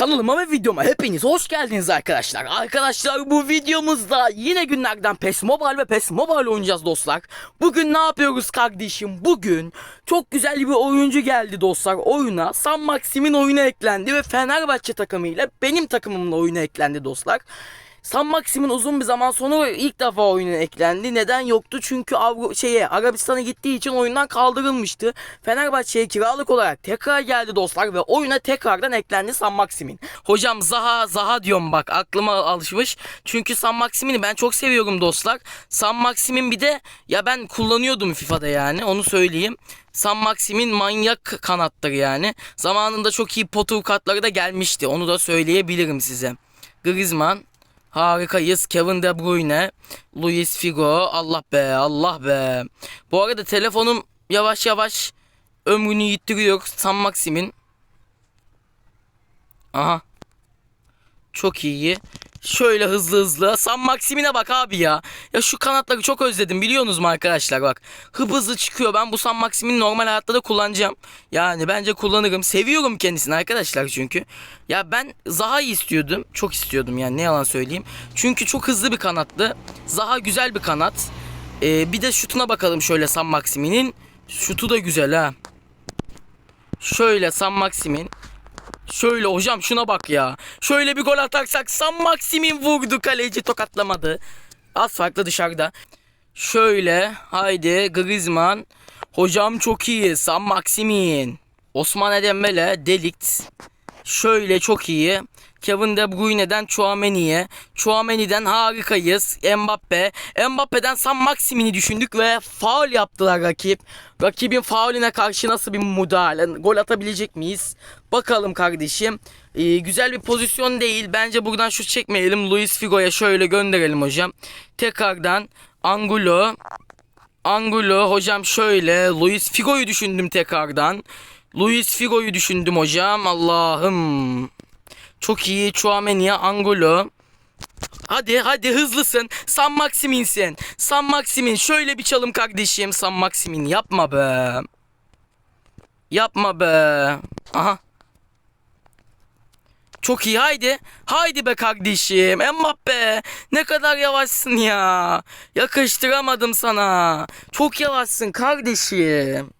Kanalıma ve videoma hepiniz hoş geldiniz arkadaşlar. Arkadaşlar bu videomuzda yine günlerden PES Mobile ve PES Mobile oynayacağız dostlar. Bugün ne yapıyoruz kardeşim? Bugün çok güzel bir oyuncu geldi dostlar oyuna. San Maxim'in oyuna eklendi ve Fenerbahçe takımıyla benim takımımla oyuna eklendi dostlar. San Maxim'in uzun bir zaman sonra ilk defa oyuna eklendi. Neden yoktu? Çünkü Avru şeye Arabistan'a gittiği için oyundan kaldırılmıştı. Fenerbahçe'ye kiralık olarak tekrar geldi dostlar ve oyuna tekrardan eklendi San Maxim'in. Hocam Zaha Zaha diyorum bak aklıma alışmış. Çünkü San Maxim'ini ben çok seviyorum dostlar. San Maxim'in bir de ya ben kullanıyordum FIFA'da yani onu söyleyeyim. San Maxim'in manyak kanattır yani. Zamanında çok iyi potu kartları da gelmişti. Onu da söyleyebilirim size. Griezmann Harikayız. Kevin De Bruyne, Luis Figo. Allah be, Allah be. Bu arada telefonum yavaş yavaş ömrünü yitiriyor. San Maxim'in. Aha. Çok iyi. Şöyle hızlı hızlı. San Maxim'ine bak abi ya. Ya şu kanatları çok özledim biliyorsunuz mu arkadaşlar bak. Hıp hızlı çıkıyor. Ben bu San Maxim'in normal hayatta da kullanacağım. Yani bence kullanırım. Seviyorum kendisini arkadaşlar çünkü. Ya ben Zaha'yı istiyordum. Çok istiyordum yani ne yalan söyleyeyim. Çünkü çok hızlı bir kanattı. Zaha güzel bir kanat. Ee, bir de şutuna bakalım şöyle San Maxim'in. Şutu da güzel ha. Şöyle San Maxim'in. Şöyle hocam şuna bak ya. Şöyle bir gol atarsak San Maxim'in vurdu kaleci tokatlamadı. Az farklı dışarıda. Şöyle haydi Griezmann. Hocam çok iyi San Maxim'in. Osman Dembele Delikt. Şöyle çok iyi. Kevin De Bruyne'den Chouameni'ye. Chouameni'den harikayız. Mbappe. Mbappe'den San Maxim'ini düşündük ve faul yaptılar rakip. Rakibin faulüne karşı nasıl bir müdahale? Gol atabilecek miyiz? Bakalım kardeşim. Ee, güzel bir pozisyon değil. Bence buradan şut çekmeyelim. Luis Figo'ya şöyle gönderelim hocam. Tekrardan Angulo. Angulo hocam şöyle. Luis Figo'yu düşündüm tekrardan. Luis Figo'yu düşündüm hocam. Allah'ım. Çok iyi. Chouameni'ye Angulo. Hadi hadi hızlısın. San Maximin'sin. San Maximin şöyle bir çalım kardeşim. San Maximin yapma be. Yapma be. Aha. Çok iyi haydi. Haydi be kardeşim. Mbappe. Ne kadar yavaşsın ya. Yakıştıramadım sana. Çok yavaşsın kardeşim.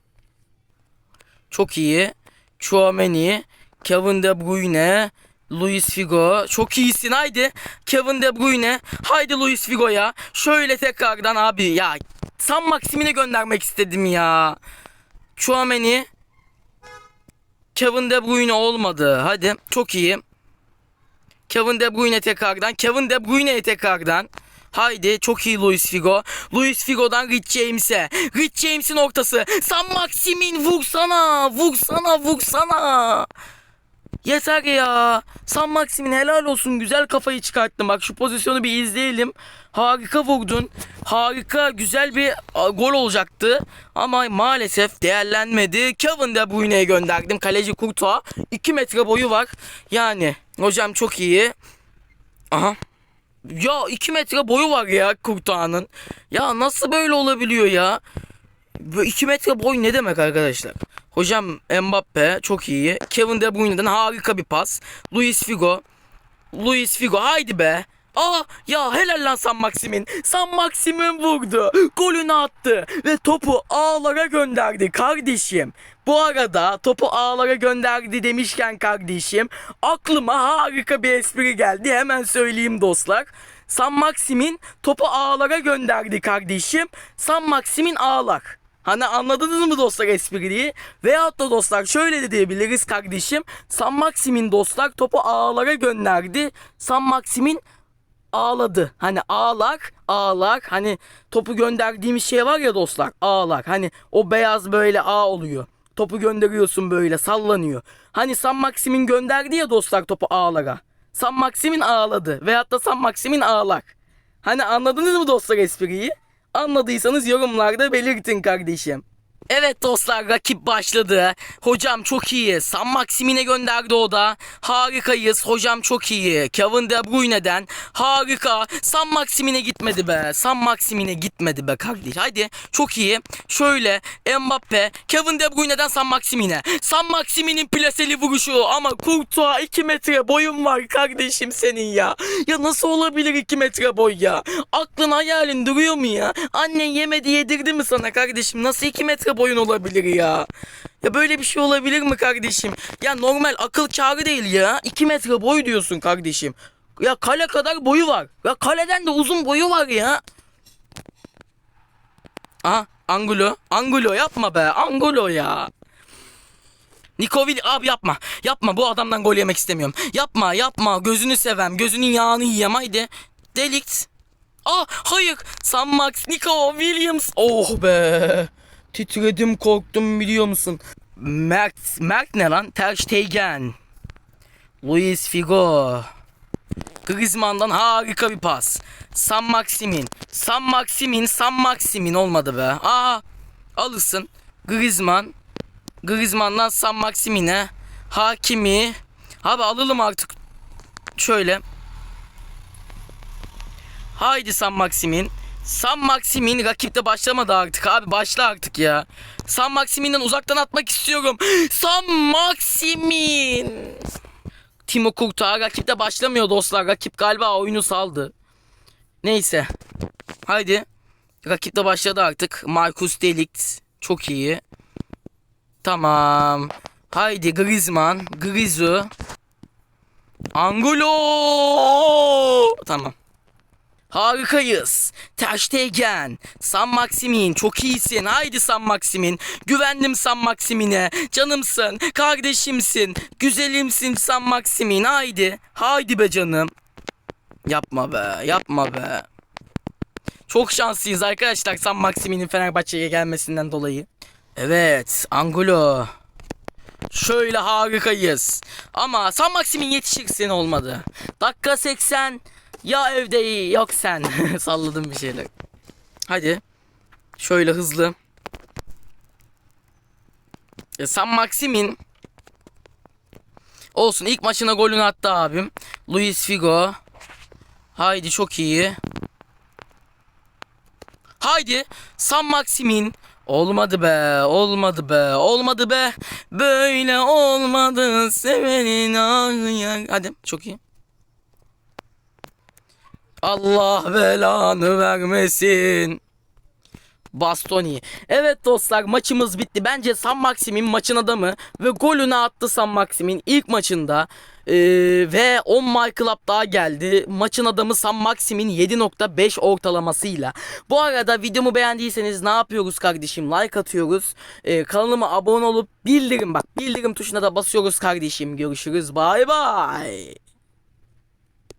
Çok iyi. Chouameni. Kevin De Bruyne. Luis Figo. Çok iyisin haydi. Kevin De Bruyne. Haydi Luis Figo'ya. Şöyle tekrardan abi ya. San Maxim'ine göndermek istedim ya. Chouameni. Kevin De Bruyne olmadı. Hadi çok iyi. Kevin De Bruyne tekrardan. Kevin De Bruyne'ye tekrardan. Haydi çok iyi Luis Figo. Luis Figo'dan Rich James'e. Rich James'in ortası. San Maximin vursana. Vursana vursana. Yeter ya. San Maximin helal olsun. Güzel kafayı çıkarttın. Bak şu pozisyonu bir izleyelim. Harika vurdun. Harika güzel bir gol olacaktı. Ama maalesef değerlenmedi. Kevin De Bruyne'ye gönderdim. Kaleci Kurtuğa. 2 metre boyu var. Yani hocam çok iyi. Aha. Ya 2 metre boyu var ya Kurtağa'nın. Ya nasıl böyle olabiliyor ya? 2 metre boy ne demek arkadaşlar? Hocam Mbappe çok iyi. Kevin De Bruyne'den harika bir pas. Luis Figo. Luis Figo haydi be. Aa ya helal lan San Maxim'in. San Maxim'in vurdu. Golünü attı. Ve topu ağlara gönderdi kardeşim. Bu arada topu ağlara gönderdi demişken kardeşim. Aklıma harika bir espri geldi. Hemen söyleyeyim dostlar. San Maxim'in topu ağlara gönderdi kardeşim. San Maxim'in ağlar. Hani anladınız mı dostlar espriyi? Veyahut da dostlar şöyle de diyebiliriz kardeşim. San Maxim'in dostlar topu ağlara gönderdi. San Maxim'in ağladı. Hani ağlar, ağlar. Hani topu gönderdiğimiz şey var ya dostlar. Ağlar. Hani o beyaz böyle ağ oluyor. Topu gönderiyorsun böyle sallanıyor. Hani San Maxim'in gönderdi ya dostlar topu ağlara. San Maxim'in ağladı. Veyahut da San Maxim'in ağlar. Hani anladınız mı dostlar espriyi? Anladıysanız yorumlarda belirtin kardeşim. Evet dostlar rakip başladı. Hocam çok iyi. San Maximin'e gönderdi o da. Harikayız. Hocam çok iyi. Kevin De Bruyne'den. Harika. San Maximin'e gitmedi be. San Maximin'e gitmedi be kardeş. Haydi çok iyi. Şöyle Mbappe. Kevin De Bruyne'den San Maximin'e. San Maximin'in plaseli vuruşu. Ama Courtois 2 metre boyun var kardeşim senin ya. Ya nasıl olabilir 2 metre boy ya? Aklın hayalin duruyor mu ya? Annen yemedi yedirdi mi sana kardeşim? Nasıl 2 metre boyun olabilir ya? Ya böyle bir şey olabilir mi kardeşim? Ya normal akıl kârı değil ya. 2 metre boy diyorsun kardeşim. Ya kale kadar boyu var. Ya kaleden de uzun boyu var ya. Aha Angulo. Angulo yapma be. Angulo ya. Nikovic abi yapma. Yapma bu adamdan gol yemek istemiyorum. Yapma yapma gözünü sevem. Gözünün yağını yiyem haydi. Delikt. Ah hayır. Sam Max Nico Williams. Oh be. Titredim korktum biliyor musun? Mert, Mert ne lan? Ter Stegen. Luis Figo. Griezmann'dan harika bir pas. Sam Maximin. Sam Maximin, Sam Maximin olmadı be. Aa, alırsın. Griezmann. Griezmann'dan Sam Maximin'e. Hakimi. Abi alalım artık. Şöyle. Haydi Sam Maximin. Sam Maximin rakipte başlamadı artık abi başla artık ya. Sam Maximin'den uzaktan atmak istiyorum. Sam Maximin. Timo Kurtar rakipte başlamıyor dostlar. Rakip galiba oyunu saldı. Neyse. Haydi. Rakipte başladı artık. Marcus Delikt. Çok iyi. Tamam. Haydi Griezmann. Grizu. Angulo. Tamam. Harikayız. Ter Stegen, San Maximin çok iyisin. Haydi San Maximin. Güvendim San Maximin'e. Canımsın, kardeşimsin, güzelimsin San Maximin. Haydi. Haydi be canım. Yapma be, yapma be. Çok şanslıyız arkadaşlar San Maximin'in Fenerbahçe'ye gelmesinden dolayı. Evet, Angulo. Şöyle harikayız. Ama San Maximin yetişirsin olmadı. Dakika 80. Ya evde iyi yok sen. Salladım bir şeyler. Hadi. Şöyle hızlı. E, San Maximin olsun ilk maçına golünü attı abim. Luis Figo. Haydi çok iyi. Haydi San Maximin. Olmadı be, olmadı be, olmadı be. Böyle olmadı sevenin ağrıya. Hadi çok iyi. Allah belanı vermesin. Bastoni. Evet dostlar maçımız bitti. Bence San Maxim'in maçın adamı ve golünü attı San Maxim'in ilk maçında. Ee, ve 10 My Club daha geldi. Maçın adamı San Maxim'in 7.5 ortalamasıyla. Bu arada videomu beğendiyseniz ne yapıyoruz kardeşim? Like atıyoruz. Ee, kanalıma abone olup bildirim bak bildirim tuşuna da basıyoruz kardeşim. Görüşürüz. Bay bay.